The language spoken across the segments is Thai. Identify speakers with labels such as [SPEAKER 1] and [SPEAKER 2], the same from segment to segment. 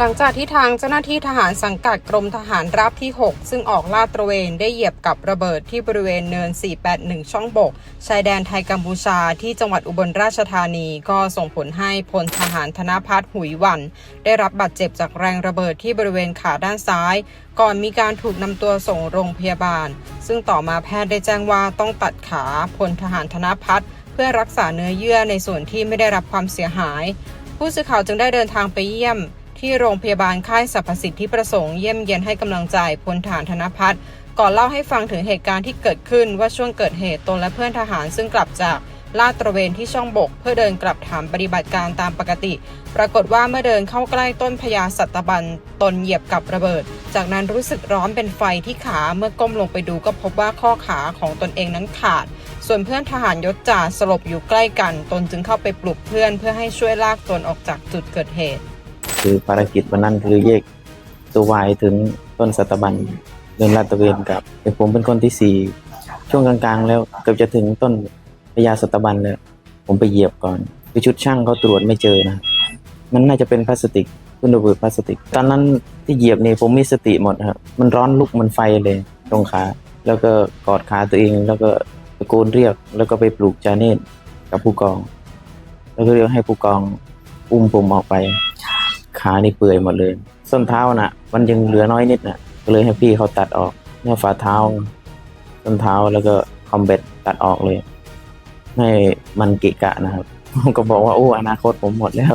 [SPEAKER 1] หลังจากที่ทางเจ้าหน้าที่ทหารสังกัดกรมทหารราบที่ 6 ซึ่งออกลาดตระเวนได้เหยียบกับระเบิดที่บริเวณเนิน 481 ช่องบก ชายแดนไทยกัมพูชาที่จังหวัดอุบลราชธานีก็ส่งผลให้พลทหารธนพัฒน์หุยวัน ได้รับบาดเจ็บจากแรงระเบิดที่บริเวณขาด้านซ้าย ก่อนมีการถูกนำตัวส่งโรงพยาบาล ซึ่งต่อมาแพทย์ได้แจ้งว่าต้องตัดขาพลทหารธนพัฒน์เพื่อรักษาเนื้อเยื่อในส่วนที่ไม่ได้รับความเสียหาย ผู้สื่อข่าวจึงได้เดินทางไปเยี่ยม ที่โรงพยาบาลค่ายสรรพสิทธิประสงค์เยี่ยมเยียนให้กำลังใจพลทหารธนพัฒน์ก่อนเล่าให้ฟังถึงเหตุการณ์ที่เกิดขึ้นว่าช่วงเกิดเหตุตนและเพื่อนทหารซึ่งกลับจากลาดตระเวนที่ช่องบก เพื่อเดินกลับถามปฏิบัติการตามปกติ ปรากฏว่าเมื่อเดินเข้าใกล้ต้นพญาสัตบันตนเหยียบกับระเบิด จากนั้นรู้สึกร้อนเป็นไฟที่ขาเมื่อก้มลงไปดูก็พบว่าข้อขาของตนเองนั้นขาด ส่วนเพื่อนทหารยศจ่าสลบอยู่ใกล้กัน ตนจึงเข้าไปปลุกเพื่อนเพื่อให้ช่วยลากตนออกจากจุดเกิดเหตุ
[SPEAKER 2] คือภารกิจวันนั้นคือแยกตัววายถึงต้นสัตบันเดินลาดตระเวนกับแต่ผมเป็นคนที่สี่ช่วงกลางๆ แล้วเกือบจะถึงต้นพญาสัตบันแล้วผมไปเหยียบก่อนคือชุดช่างเขาตรวจไม่เจอนะมันน่าจะเป็นพลาสติกคุณระเบิดพลาสติก ตอนนั้นที่เหยียบนี่ผมมีสติหมดครับมันร้อนลุกมันไฟเลยตรงขาแล้วก็กอดขาตัวเอง แล้วก็ตะโกนเรียก แล้วก็ไปปลุกจาเนตกับผู้กอง แล้วก็เรียกให้ผู้กองอุ้มผมออกไป ขานี่เปื่อยหมดเลย ส้นเท้าน่ะ มันยังเหลือน้อยนิดน่ะ ก็เลยให้พี่เขาตัดออกเนี่ยฝ่าเท้า ส้นเท้าแล้วก็คอมเบตตัดออกเลย ให้มันกะกะนะครับผมก็บอกว่าโอ้อนาคตผมหมดแล้ว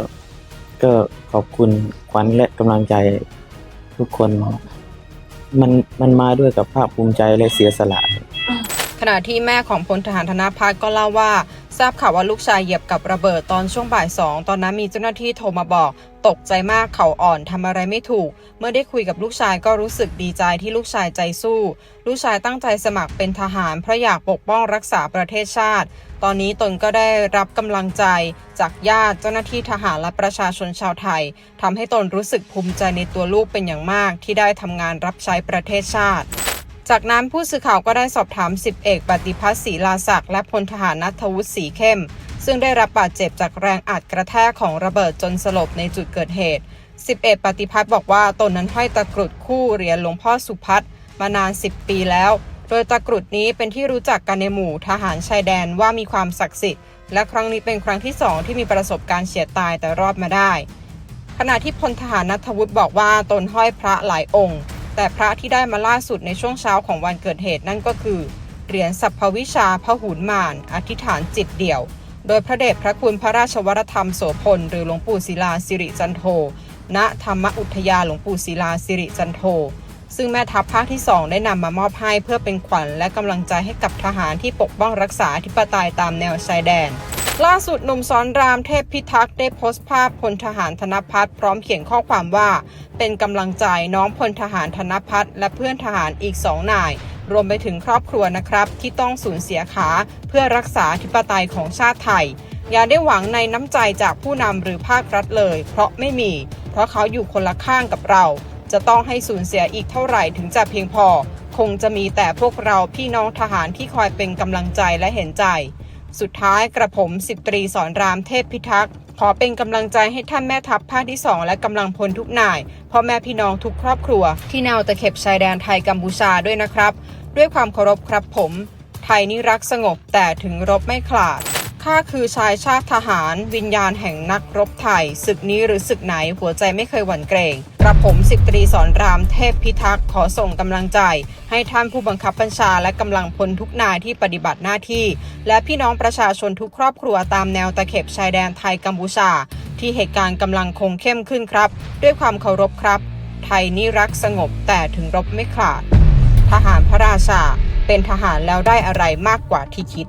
[SPEAKER 2] ก็ขอบคุณขวัญและกำลังใจทุกคน มันมันมาด้วยกับภาคภูมิใจและเสียสละ
[SPEAKER 1] ขณะที่แม่ของพลทหารธนพัฒน์ก็เล่าว่า ทราบข่าวว่าลูกชายเหยียบกับระเบิดตอนช่วงบ่ายสองตอนนั้นมีเจ้าหน้าที่โทรมาบอก ตกใจมากเขาอ่อนทำอะไรไม่ถูก เมื่อได้คุยกับลูกชายก็รู้สึกดีใจที่ลูกชายใจสู้ ลูกชายตั้งใจสมัครเป็นทหารเพราะอยากปกป้องรักษาประเทศชาติ ตอนนี้ตนก็ได้รับกำลังใจ จากญาติเจ้าหน้าที่ทหารและประชาชนชาวไทยทำให้ตนรู้สึกภูมิใจในตัวลูกเป็นอย่างมากที่ได้ทำงานรับใช้ประเทศชาติ จากนั้นผู้สื่อข่าวก็ได้สอบถามสิบเอกปฏิพัฒน์ศรีลาศักดิ์และพลทหารนัทวุฒิศรีเข้ม ซึ่งได้รับบาดเจ็บจากแรงอัดกระแทกของระเบิดจนสลบในจุดเกิดเหตุสิบเอกปฏิพัฒน์บอกว่าตนนั้นห้อยตะกรุดคู่เหรียญหลวงพ่อสุพัฒน์มานาน 10 ปีแล้ว โดยตะกรุดนี้เป็นที่รู้จักกันในหมู่ทหารชายแดนว่ามีความศักดิ์สิทธิ์และครั้งนี้เป็นครั้งที่สองที่มีประสบการณ์เฉียดตายแต่รอดมาได้ ขณะที่พลทหารนัทวุฒิบอกว่าตนห้อยพระหลายองค์ แต่พระที่ได้มาล่าสุดในช่วงเช้าของวันเกิดเหตุนั่นก็คือ เหรียญสัพพวิชาพหุนมาน อธิษฐานจิตเดี่ยว โดยพระเดชพระคุณพระราชวรธรรมโสพล หรือหลวงปู่ศิลาสิริจันโท ณธรรมอุทยาหลวงปู่ศิลาสิริจันโท ซึ่งแม่ทัพภาคที่ 2 ได้นำมามอบให้เพื่อเป็นขวัญและกำลังใจให้กับทหารที่ปกป้องรักษาธิปไตยตามแนวชายแดน ล่าสุดหนุ่มสอนรามเทพพิทักษ์ได้โพสต์ภาพพลทหารธนพัฒน์พร้อมเขียนข้อความว่า เป็นกำลังใจน้องพลทหารธนพัฒน์และเพื่อนทหารอีกสองนาย รวมไปถึงครอบครัวนะครับ ที่ต้องสูญเสียขาเพื่อรักษาธิปไตยของชาติไทย อย่าได้หวังในน้ำใจจากผู้นำหรือภาครัฐเลย เพราะไม่มี เพราะเขาอยู่คนละข้างกับเรา จะต้องให้สูญเสียอีกเท่าไหร่ถึงจะเพียงพอ คงจะมีแต่พวกเราพี่น้องทหารที่คอยเป็นกำลังใจและเห็นใจ สุดท้ายกระผมสิบตรีสอนรามเทพพิทักษ์ขอเป็นกำลังใจให้ท่านแม่ทัพภาคที่ 2 และกำลังพลทุกนายพ่อแม่พี่น้องทุกครอบครัว ที่แนวตะเข็บชายแดนไทยกัมพูชาด้วยนะครับ ด้วยความเคารพครับผม ไทยนี่รักสงบแต่ถึงรบไม่ขลาด ข้าคือชายชาติทหาร วิญญาณแห่งนักรบไทยศึกนี้หรือศึกไหนหัวใจไม่เคยหวั่นเกรงกระผมสิบตรีสอนรามเทพพิทักษ์ขอส่งกำลังใจ ให้ท่านผู้บังคับบัญชาและกำลังพลทุกนายที่ปฏิบัติหน้าที่ และพี่น้องประชาชนทุกครอบครัวตามแนวตะเข็บชายแดนไทยกัมพูชา ที่เหตุการณ์กำลังคงเข้มขึ้นครับ ด้วยความเคารพครับ ไทยนี่รักสงบแต่ถึงรบไม่ขาด ทหารพระราชา เป็นทหารแล้วได้อะไรมากกว่าที่คิด